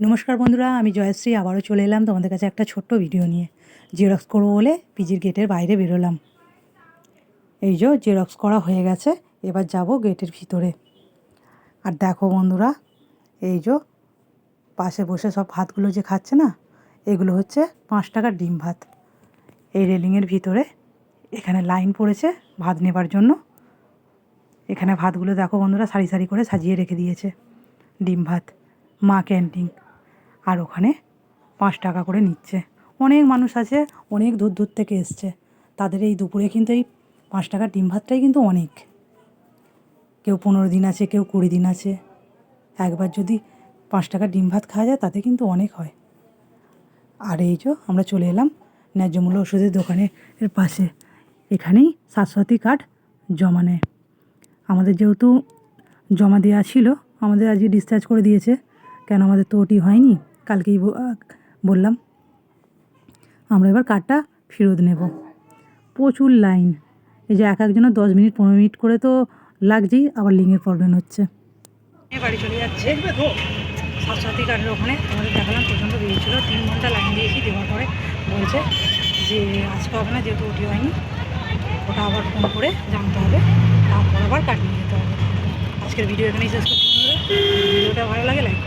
নমস্কার বন্ধুরা, আমি জয়শ্রী, আবারও চলে এলাম তোমাদের কাছে একটা ছোট্ট ভিডিও নিয়ে। জেরক্স করব বলে পিজির গেটের বাইরে বেরোলাম। এই যে জেরক্স করা হয়ে গেছে, এবার যাব গেটের ভিতরে। আর দেখো বন্ধুরা, এই যে পাশে বসে সব ভাতগুলো যে খাচ্ছে না, এগুলো হচ্ছে পাঁচ টাকার ডিম ভাত। এই রেলিংয়ের ভিতরে এখানে লাইন পড়েছে ভাত নেবার জন্য। এখানে ভাতগুলো দেখো বন্ধুরা, সারি সারি করে সাজিয়ে রেখে দিয়েছে। ডিম ভাত, মা ক্যান্টিন আর ওখানে পাঁচ টাকা করে নিচ্ছে। অনেক মানুষ আছে, অনেক দূর দূর থেকে এসছে। তাদের এই দুপুরে কিন্তু এই পাঁচ টাকার ডিম ভাতটাই কিন্তু অনেক। কেউ পনেরো দিন আছে, কেউ কুড়ি দিন আছে। একবার যদি পাঁচ টাকার ডিম ভাত খাওয়া যায়, তাতে কিন্তু অনেক হয়। আর এই যে আমরা চলে এলাম ন্যায্য মূল্য ওষুধের দোকানের পাশে এখানেই স্বাস্থ্যসাথী কার্ড জমা নেয়। আমাদের যেহেতু জমা দেওয়া ছিল, আমাদের আজকে ডিসচার্জ করে দিয়েছে। কেন আমাদের তো ওটি হয়নি? কালকেই বললাম, আমরা এবার কার্ডটা ফেরত নেব। প্রচুর লাইন। এই যে এক একজনের দশ মিনিট, পনেরো মিনিট করে তো লাগছেই, আবার লিঙ্কের প্রবলেম হচ্ছে। বাড়ি চলে যাচ্ছে। স্বাস্থ্যসাথী কার্ডের ওখানে তোমাদের দেখালাম, প্রচণ্ড ভিড় ছিল। তিন ঘণ্টা লাইন দিয়েছি, দেওয়ার পরে বলছে যে আজকে হবে না, যেহেতু ওটি হয়নি। ওটা আবার ফোন করে জানতে হবে। তারপর আবার নিয়ে যেতে হবে। আজকের ভিডিও এখানেই শেষ করছি। ভিডিওটা ভালো লাগে লাইক